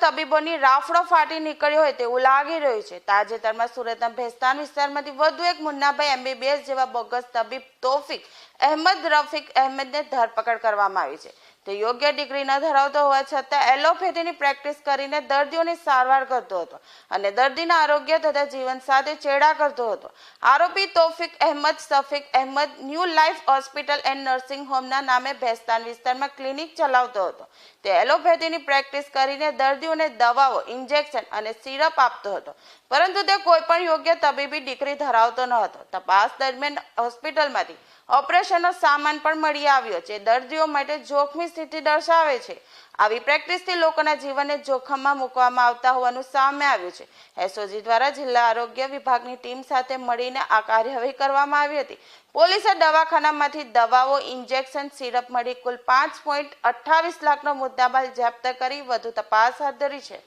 તબીબોની રાફડો ફાટી નીકળ્યો હોય તેવું લાગી રહ્યું છે. તાજેતરમાં સુરતના ભેસ્તાન વિસ્તારમાંથી વધુ એક મુન્નાભાઈ એમબીબીએસ જેવા બોગસ તબીબ તોફિક અહેમદ રફીક અહેમદને ધરપકડ કરવામાં આવી છે. તે યોગ્ય ડિગ્રી ન ધરાવતો હોવા છતાં એલોપેથીની પ્રેક્ટિસ કરીને દર્દીઓની સારવાર કરતો હતો અને દર્દીના આરોગ્ય તથા જીવન સાથે ચેડા કરતો હતો. આરોપી Taufiq Ahmed Safiq Ahmed new life hospital and nursing હોમના નામે ભેસ્તાન વિસ્તારમાં ક્લિનિક ચલાવતો હતો. તે એલોપેથીની પ્રેક્ટિસ કરીને દર્દીઓને દવાઓ, ઇન્જેક્શન અને સિરપ આપતો હતો. પરંતુ તે કોઈ પણ યોગ્ય તબીબી ડિગ્રી ધરાવતો ન હતો. તપાસ દરમિયાન હોસ્પિટલમાંથી ઓપરેશનનો સામાન પણ મળી આવ્યો છે દર્દીઓ માટે જોખમી સ્થિતિ દર્શાવે છે. આવી પ્રેક્ટિસથી લોકોના જીવનને જોખમમાં મૂકવામાં આવતા હોવાનું સામે આવ્યું છે. એસઓજી દ્વારા જિલ્લા આરોગ્ય વિભાગની ટીમ સાથે મળીને આ કાર્યવાહી કરવામાં આવી હતી. પોલીસે દવાખાનામાંથી દવાઓ, ઇન્જેક્શન, સિરપ મળી કુલ પાંચ પોઈન્ટ અઠ્ઠાવીસ લાખનો મુદ્દામાલ જપ્ત કરી વધુ તપાસ હાથ ધરી છે.